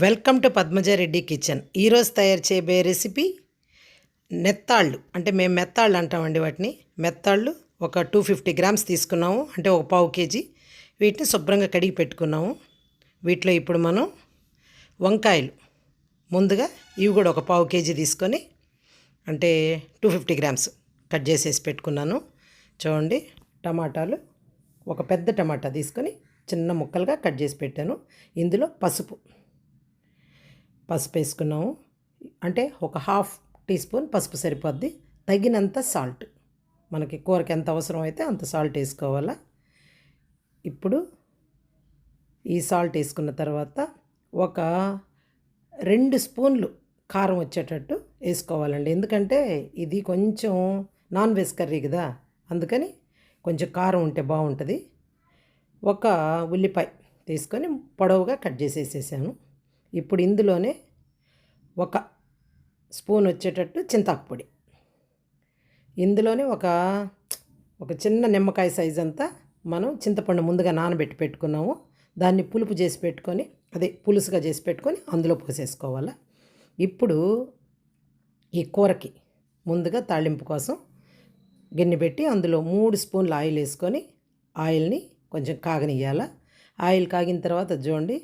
Welcome to Padmaja Reddy kitchen. ఈరోజు తయారు చేయబోయే రెసిపీ నెత్తాళ్ళు. అంటే మేము మెత్తాళ్ళు అంటామండి వాటిని. మెత్తాళ్ళు ఒక టూ ఫిఫ్టీ గ్రామ్స్ తీసుకున్నాము. అంటే ఒక పావు కేజీ. వీటిని శుభ్రంగా కడిగి పెట్టుకున్నాము. వీటిలో ఇప్పుడు మనం వంకాయలు. ముందుగా ఇవి కూడా ఒక పావు కేజీ తీసుకొని అంటే టూ ఫిఫ్టీ గ్రామ్స్ కట్ చేసేసి పెట్టుకున్నాను. చూడండి టమాటాలు. ఒక పెద్ద టమాటా తీసుకొని చిన్న ముక్కలుగా కట్ చేసి పెట్టాను. ఇందులో పసుపు. పసుపు వేసుకున్నాము అంటే ఒక హాఫ్ టీ స్పూన్ పసుపు సరిపోద్ది. తగినంత సాల్ట్. మనకి కూరకి ఎంత అవసరం అయితే అంత సాల్ట్ వేసుకోవాలా. ఇప్పుడు ఈ సాల్ట్ వేసుకున్న తర్వాత ఒక రెండు స్పూన్లు కారం వచ్చేటట్టు వేసుకోవాలండి. ఎందుకంటే ఇది కొంచెం నాన్ వెజ్ కర్రీ కదా. అందుకని కొంచెం కారం ఉంటే బాగుంటుంది. ఒక ఉల్లిపాయ తీసుకొని పొడవుగా కట్ చేసేసేసాను. ఇప్పుడు ఇందులోనే ఒక స్పూన్ వచ్చేటట్టు చింతాకు పొడి ఇందులోనే ఒక ఒక చిన్న నిమ్మకాయ సైజ్ అంతా మనం చింతపండు ముందుగా నానబెట్టి పెట్టుకున్నాము. దాన్ని పులుపు చేసి పెట్టుకొని అదే పులుసుగా చేసి పెట్టుకొని అందులో పోసేసుకోవాలి. ఇప్పుడు ఈ కూరకి ముందుగా తాళింపు కోసం గిన్నె పెట్టి అందులో మూడు స్పూన్లు ఆయిల్ వేసుకొని ఆయిల్ని కొంచెం కాగనియ్యాల. ఆయిల్ కాగిన తర్వాత చూడండి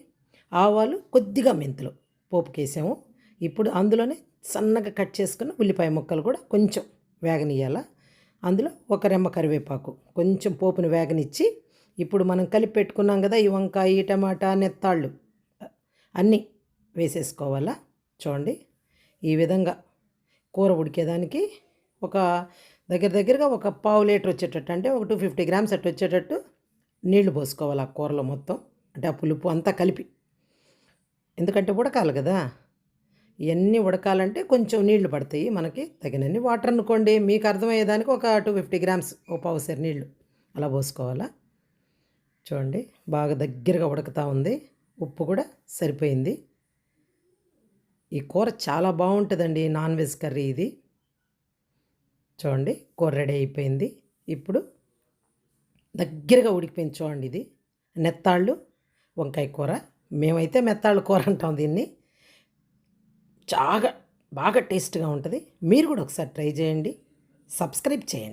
ఆవాలు కొద్దిగా మెంతులు పోపుకేసాము. ఇప్పుడు అందులోనే సన్నగా కట్ చేసుకున్న ఉల్లిపాయ ముక్కలు కూడా కొంచెం వేగనియ్యాల. అందులో ఒక రెమ్మ కరివేపాకు కొంచెం పోపుని వేగనిచ్చి ఇప్పుడు మనం కలిపి పెట్టుకున్నాం కదా ఈ వంకాయ టమాటా నెత్తాళ్ళు అన్నీ వేసేసుకోవాలా. చూడండి ఈ విధంగా కూర ఉడికేదానికి ఒక దగ్గర దగ్గరగా ఒక పావు లీటర్ వచ్చేటట్టు అంటే ఒక టూ ఫిఫ్టీ గ్రామ్స్ అట్టు వచ్చేటట్టు నీళ్ళు పోసుకోవాలి ఆ కూరలో మొత్తం. అంటే ఆ పులుపు అంతా కలిపి. ఎందుకంటే ఉడకాలి కదా. ఇవన్నీ ఉడకాలంటే కొంచెం నీళ్ళు పడతాయి. మనకి తగినన్ని వాటర్ అనుకోండి. మీకు అర్థమయ్యేదానికి ఒక టూ ఫిఫ్టీ గ్రామ్స్ ఓ పావుసేరు నీళ్ళు అలా పోసుకోవాలా. చూడండి బాగా దగ్గరగా ఉడుకుతూ ఉంది. ఉప్పు కూడా సరిపోయింది. ఈ కూర చాలా బాగుంటుందండి నాన్ వెజ్ కర్రీ ఇది. చూడండి కూర రెడీ అయిపోయింది. ఇప్పుడు దగ్గరగా ఉడికిపోయింది చూడండి ఇది. నెత్తాళ్ళు వంకాయ కూర. మేమైతే మెత్తాళ్ళు కూర అంటాం దీన్ని. చాలా బాగా టేస్ట్గా ఉంటుంది. మీరు కూడా ఒకసారి ట్రై చేయండి. సబ్స్క్రైబ్ చేయండి.